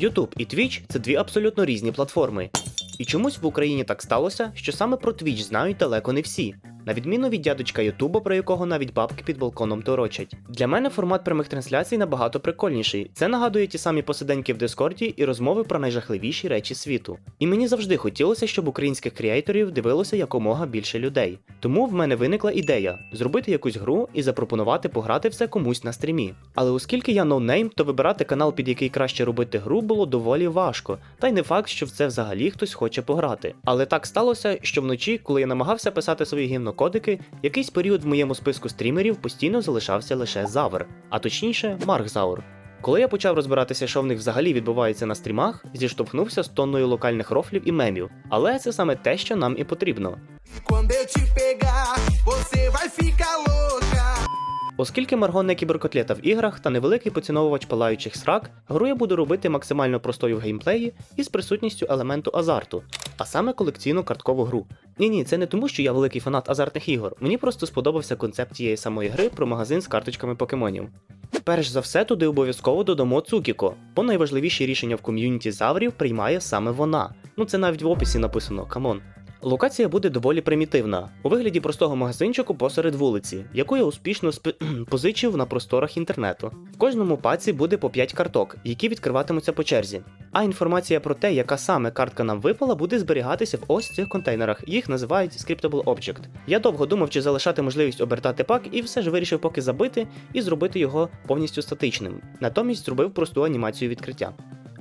YouTube і Twitch це дві абсолютно різні платформи. І чомусь в Україні так сталося, що саме про Twitch знають далеко не всі. На відміну від дядечка Ютуба, про якого навіть бабки під балконом торочать. Для мене формат прямих трансляцій набагато прикольніший. Це нагадує ті самі посиденьки в Дискорді і розмови про найжахливіші речі світу. І мені завжди хотілося, щоб українських креаторів дивилося якомога більше людей. Тому в мене виникла ідея зробити якусь гру і запропонувати пограти все комусь на стрімі. Але оскільки я ноунейм, то вибирати канал, під який краще робити гру, було доволі важко, та й не факт, що в це взагалі хтось хоче пограти. Але так сталося, що вночі, коли я намагався писати свої гімнокодики, якийсь період в моєму списку стрімерів постійно залишався лише Завр, а точніше Марк. Коли я почав розбиратися, що в них взагалі відбувається на стрімах, зіштовхнувся з тонною локальних рофлів і мемів. Але це саме те, що нам і потрібно. Quando eu Оскільки Марго не кіберкотлета в іграх та невеликий поціновувач палаючих срак, гру я буду робити максимально простою в геймплеї і з присутністю елементу азарту, а саме колекційну карткову гру. Ні, ні, це не тому, що я великий фанат азартних ігор. Мені просто сподобався концепт тієї самої гри про магазин з карточками покемонів. Перш за все, туди обов'язково додамо Цукіко, бо найважливіші рішення в ком'юніті заврів приймає саме вона. Ну це навіть в описі написано, камон. Локація буде доволі примітивна, у вигляді простого магазинчику посеред вулиці, яку я успішно спи... позичив на просторах інтернету. В кожному паці буде по 5 карток, які відкриватимуться по черзі. А інформація про те, яка саме картка нам випала, буде зберігатися в ось цих контейнерах. Їх називають Scriptable Object. Я довго думав, чи залишати можливість обертати пак, і все ж вирішив поки забити і зробити його повністю статичним. Натомість зробив просту анімацію відкриття.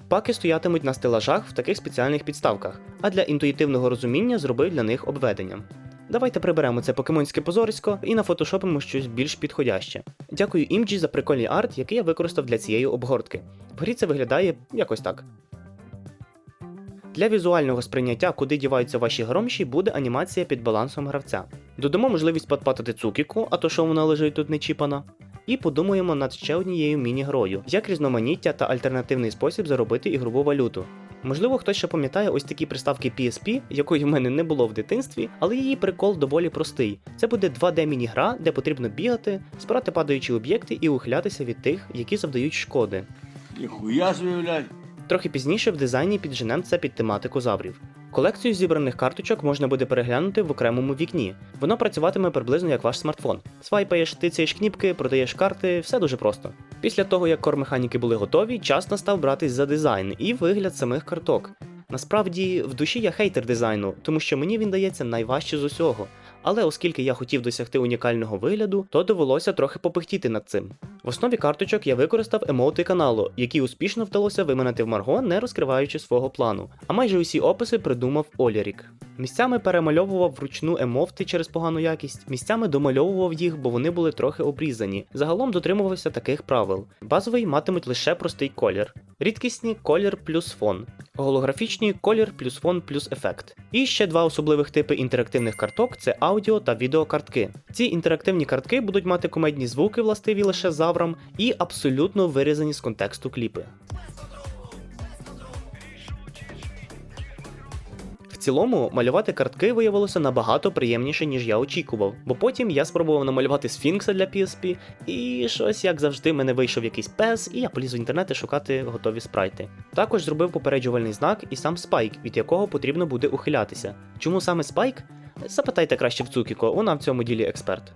Паки стоятимуть на стелажах в таких спеціальних підставках, а для інтуїтивного розуміння зробив для них обведення. Давайте приберемо це покемонське позорисько і нафотошопимо щось більш підходяще. Дякую імджі за прикольний арт, який я використав для цієї обгортки. В грі це виглядає якось так. Для візуального сприйняття, куди діваються ваші громші, буде анімація під балансом гравця. Додамо можливість подпатити цукіку, а то що вона лежить тут не чіпана. І подумаємо над ще однією міні-грою, як різноманіття та альтернативний спосіб заробити ігрову валюту. Можливо, хтось ще пам'ятає ось такі приставки PSP, якої в мене не було в дитинстві, але її прикол доволі простий. Це буде 2D міні-гра, де потрібно бігати, збирати падаючі об'єкти і ухилятися від тих, які завдають шкоди. Ніхуя блядь. Трохи пізніше в дизайні підженем це під тематику заврів. Колекцію зібраних карточок можна буде переглянути в окремому вікні. Воно працюватиме приблизно як ваш смартфон. Свайпаєш, тицяєш кніпки, продаєш карти, все дуже просто. Після того, як кор-механіки були готові, час настав братись за дизайн і вигляд самих карток. Насправді, в душі я хейтер дизайну, тому що мені він дається найважче з усього. Але оскільки я хотів досягти унікального вигляду, то довелося трохи попихтіти над цим. В основі карточок я використав емоти каналу, які успішно вдалося виминати в Марго, не розкриваючи свого плану. А майже усі описи придумав Олярік. Місцями перемальовував вручну емовти через погану якість, місцями домальовував їх, бо вони були трохи обрізані. Загалом дотримувався таких правил. Базовий матимуть лише простий колір, рідкісні колір плюс фон, голографічні колір плюс фон плюс ефект. І ще два особливих типи інтерактивних карток це аудіо та відеокартки. Ці інтерактивні картки будуть мати комедні звуки, властиві лише заврам, і абсолютно вирізані з контексту кліпи. Цілому, малювати картки виявилося набагато приємніше, ніж я очікував, бо потім я спробував намалювати сфінкса для PSP, і щось, як завжди, мене вийшов якийсь пес, і я поліз в інтернет шукати готові спрайти. Також зробив попереджувальний знак і сам спайк, від якого потрібно буде ухилятися. Чому саме спайк? Запитайте краще в Цукіко, вона в цьому ділі експерт.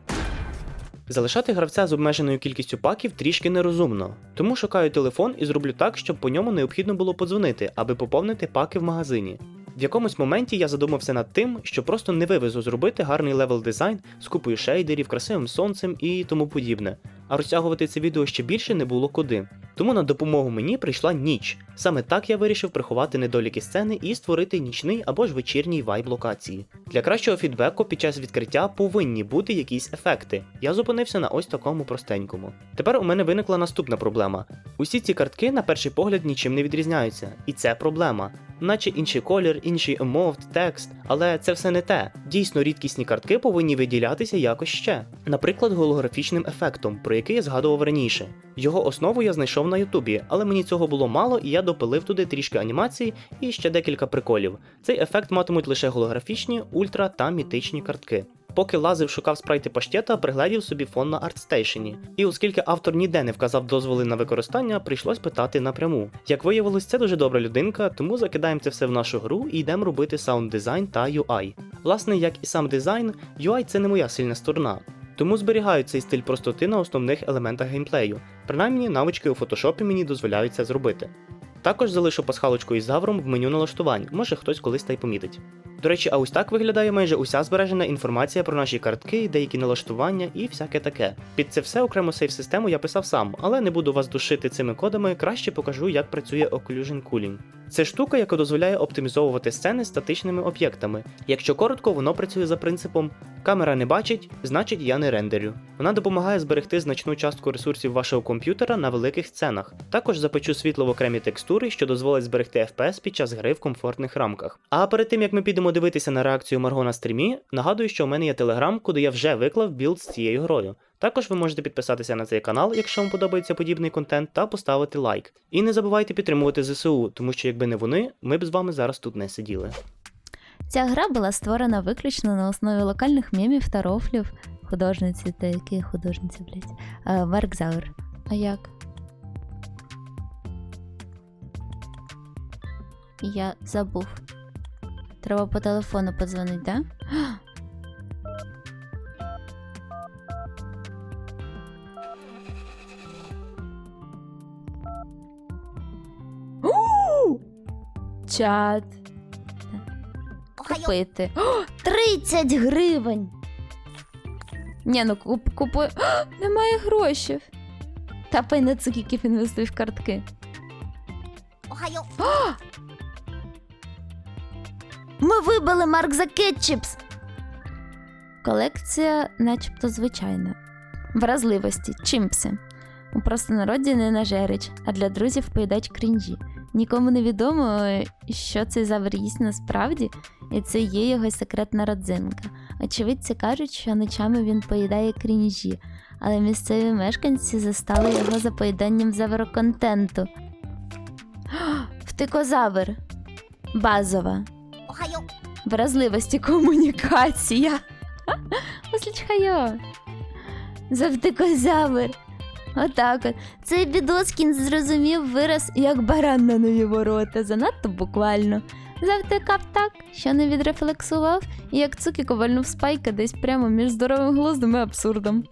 Залишати гравця з обмеженою кількістю паків трішки нерозумно, тому шукаю телефон і зроблю так, щоб по ньому необхідно було подзвонити, аби поповнити паки в магазині. В якомусь моменті я задумався над тим, що просто не вивезу зробити гарний левел дизайн з купою шейдерів, красивим сонцем і тому подібне. А розтягувати це відео ще більше не було куди. Тому на допомогу мені прийшла ніч. Саме так я вирішив приховати недоліки сцени і створити нічний або ж вечірній вайб локації. Для кращого фідбеку під час відкриття повинні бути якісь ефекти. Я зупинився на ось такому простенькому. Тепер у мене виникла наступна проблема. Усі ці картки на перший погляд нічим не відрізняються, і це проблема. Наче інший колір, інший емовт, текст, але це все не те. Дійсно, рідкісні картки повинні виділятися якось ще. Наприклад, голографічним ефектом, про я згадував раніше. Його основу я знайшов на Ютубі, але мені цього було мало, і я допилив туди трішки анімації і ще декілька приколів. Цей ефект матимуть лише голографічні, ультра та мітичні картки. Поки лазив шукав спрайти паштета, пригледів собі фон на ArtStation. І оскільки автор ніде не вказав дозволи на використання, прийшлось питати напряму. Як виявилось, це дуже добра людинка, тому закидаємо це все в нашу гру і йдемо робити саунд дизайн та UI. Власне, як і сам дизайн, UI це не моя сильна сторона. Тому зберігаю цей стиль простоти на основних елементах геймплею. Принаймні, навички у фотошопі мені дозволяють це зробити. Також залишу пасхалочку із завром в меню налаштувань, може хтось колись та й помітить. До речі, а ось так виглядає майже уся збережена інформація про наші картки, деякі налаштування і всяке таке. Під це все окремо сейф-систему я писав сам, але не буду вас душити цими кодами, краще покажу, як працює Occlusion Cooling. Це штука, яка дозволяє оптимізовувати сцени статичними об'єктами. Якщо коротко, воно працює за принципом камера не бачить, значить я не рендерю. Вона допомагає зберегти значну частку ресурсів вашого комп'ютера на великих сценах. Також запечу світло в окремі текстури, що дозволить зберегти FPS під час гри в комфортних рамках. А перед тим як ми підемо дивитися на реакцію Марго на стрімі, нагадую, що у мене є телеграм, куди я вже виклав білд з цією грою. Також ви можете підписатися на цей канал, якщо вам подобається подібний контент, та поставити лайк. І не забувайте підтримувати ЗСУ, тому що якби не вони, ми б з вами зараз тут не сиділи. Ця гра була створена виключно на основі локальних мемів та рофлів художниці та які художниці, блядь, Марк Зауер. А як? Я забув. Треба по телефону подзвонити, да? Чат. Купити. О, 30 гривень. Ні, ну куп, купуй. О, немає грошей. Та пай цукіків інвестуй в картки. О! Ми вибили Марк за кетчіпс. Колекція, начебто, звичайна. Вразливості, чимпси. У простонароді не нажерич, а для друзів поїдач крінжі. Нікому не відомо, що цей завр їсть насправді, і це є його секретна родзинка. Очевидці кажуть, що ночами він поїдає крінжі, але місцеві мешканці застали його за поїданням завроконтенту. Втикозавр. Базова. Вразливості комунікація. Осліч хайо. Завтикозавр. Отак от. Цей бідоскін зрозумів вираз як баран на нові ворота, занадто буквально. Завтикав так, що не відрефлексував, і як цуки ковальнув спайка десь прямо між здоровим глуздом і абсурдом.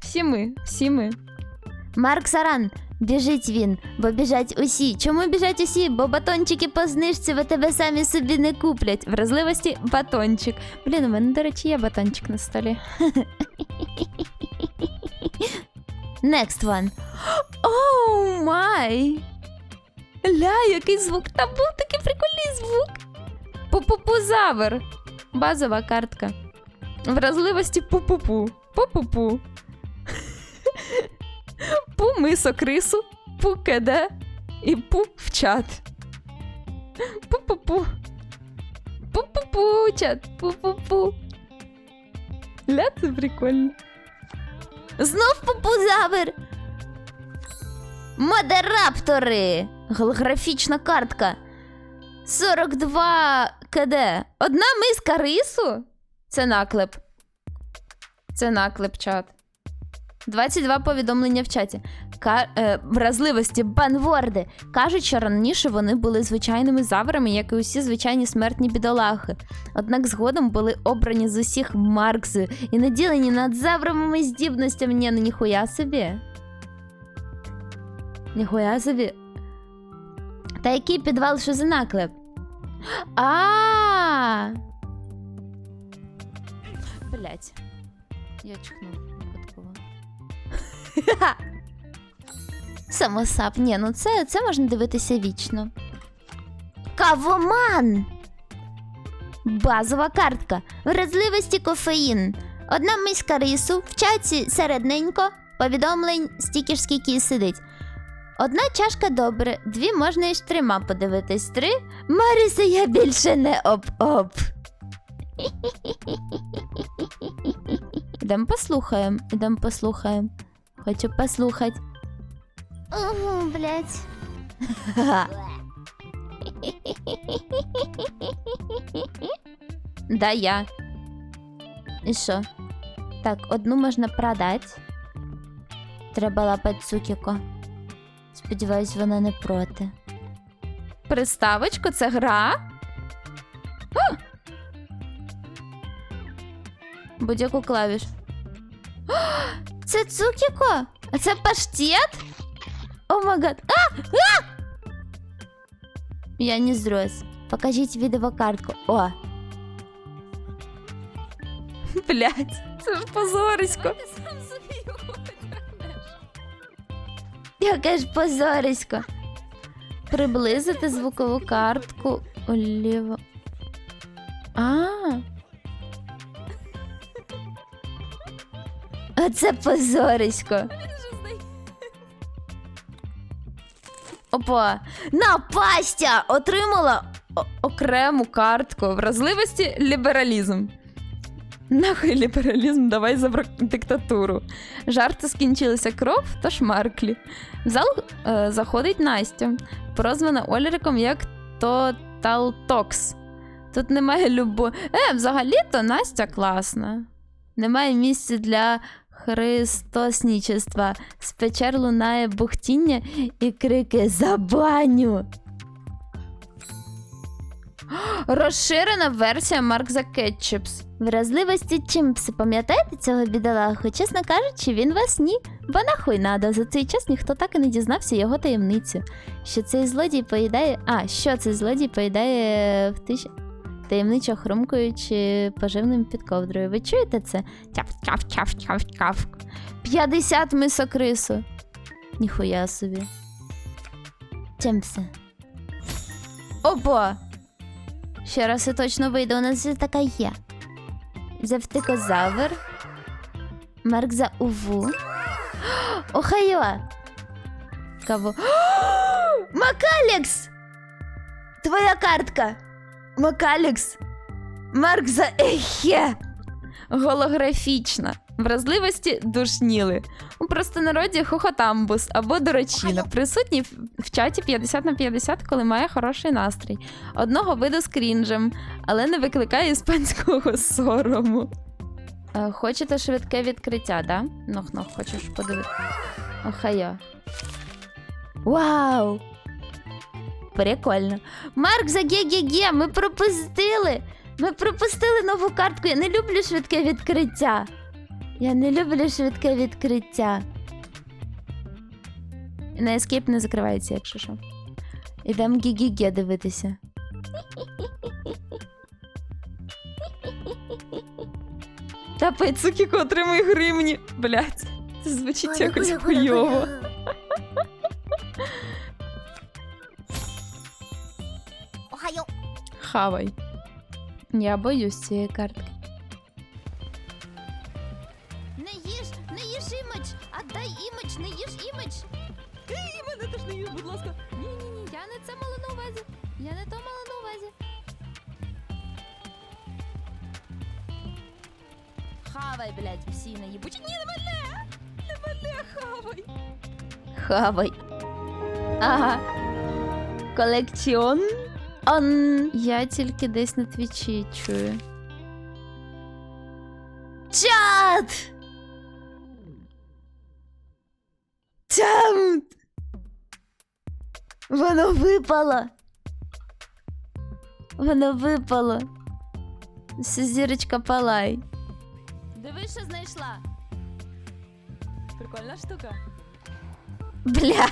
Всі ми, всі ми. Марк Саран, біжить він, бо біжать усі. Чому біжать усі? Бо батончики по знижці в тебе самі собі не куплять. Вразливості батончик. Блін, у мене, до речі, є батончик на столі. Next one. Оу май! Ля, який звук! Там був такий прикольний звук. Пу-пу-пу-завр. Базова картка. Вразливості пу-пу-пу. Пу-пу-пу. Пу мисо крису, пу кеде і пу в чат. Пу-пу-пу. Пу-пу-пу, чат. Пу-пу-пу. Ля, це прикольно. Знов попузавер. Модераптори. Голографічна картка. 42 КД. Одна миска рису? Це наклеп. Це наклеп чат. 22 повідомлення в чаті. Ка- е, вразливості банворди. Кажуть, що раніше вони були звичайними заврами, як і усі звичайні смертні бідолахи. Однак згодом були обрані з усіх Марксів і наділені над завровими здібностями. Ні, ну ніхуя собі. Ніхуя собі. Та який підвал, що за наклеп? А. Блять. Я чихнув. Самосап. Ні, ну це, це можна дивитися вічно. Кавоман! Базова картка. Вразливості кофеїн. Одна миска рису, в чаті середненько, повідомлень стільки ж скільки сидить. Одна чашка добре, дві можна і трьома подивитись. Три. Маріса, я більше не оп-оп. Ідемо послухаємо, ідемо послухаємо. Хочу послухати. Угу, блять. Да, я. І що? Так, одну можна продати. Треба лапати Цукіко. Сподіваюсь, вона не проти. Приставочку, це гра? Будь-яку клавіш. Це Цукіко? А це паштет? О май гад. А! А! Я не зрос. Покажіть відеокартку. О. Блять, це ж позорисько. Яке ж позорисько. Приблизити звукову картку уліво. А. Оце позорисько. Опа. Напастя! Отримала окрему картку вразливості лібералізм. Нахуй лібералізм, давай за диктатуру. Жарти скінчилися кров, тож Марклі. В зал е, заходить Настя, прозвана Олериком як Tox. Тут немає любо. Е, взагалі-то Настя класна. Немає місця для христоснічества. З печер лунає бухтіння і крики за баню. Розширена версія Марк за Кетчупс. Вразливості чимпси, пам'ятаєте цього бідолаху? Чесно кажучи, він вас ні. Бо нахуй надо. За цей час ніхто так і не дізнався його таємницю. Що цей злодій поїдає. А, що цей злодій поїдає в тиш... таємничо хрумкуючи поживним під ковдрою. Ви чуєте це? Тяф. 50 мисок рису. Ніхуя собі. Чимпси. Опа! Ще раз і точно вийде, у нас вже така є. Завтикозавр. Марк за Уву. Охайо! Кого? Макалекс! Твоя картка! Макалекс! Марк за Ехе! Голографічна. Вразливості душніли. У простонароді хохотамбус або дорочіна. Присутній в- в чаті 50 на 50, коли має хороший настрій. Одного виду з крінжем, але не викликає іспанського сорому. Е, хочете швидке відкриття, да? Нох-нох, хочеш подивитися? Охайо. Вау! Прикольно. Марк за ге-ге-ге, ми пропустили! Ми пропустили нову картку. Я не люблю швидке відкриття. Я не люблю швидке відкриття. На ескейп не закривається, якщо що. Ідемо ге-ге-ге дивитися. Та Пейцукіко отримує гривні. Блять, це звучить якось хуйово. Хавай. Я боюсь цієї картки. Не їж, не їж імідж! Отдай імідж, не їж імідж! І мене теж не їж, будь ласка. Ні, ні, ні, я не це мала на увазі. Я не то мала на увазі. Хавай, блядь, псина їбуча. Ні, не мене! Не мене, хавай. Хавай. Ага. Колекціон. Он. Я тільки десь на твічі чую. Чат! Чат! Воно випало. Воно випало. Все, Зірочка палай. Диви, що знайшла. Прикольна штука. Бля.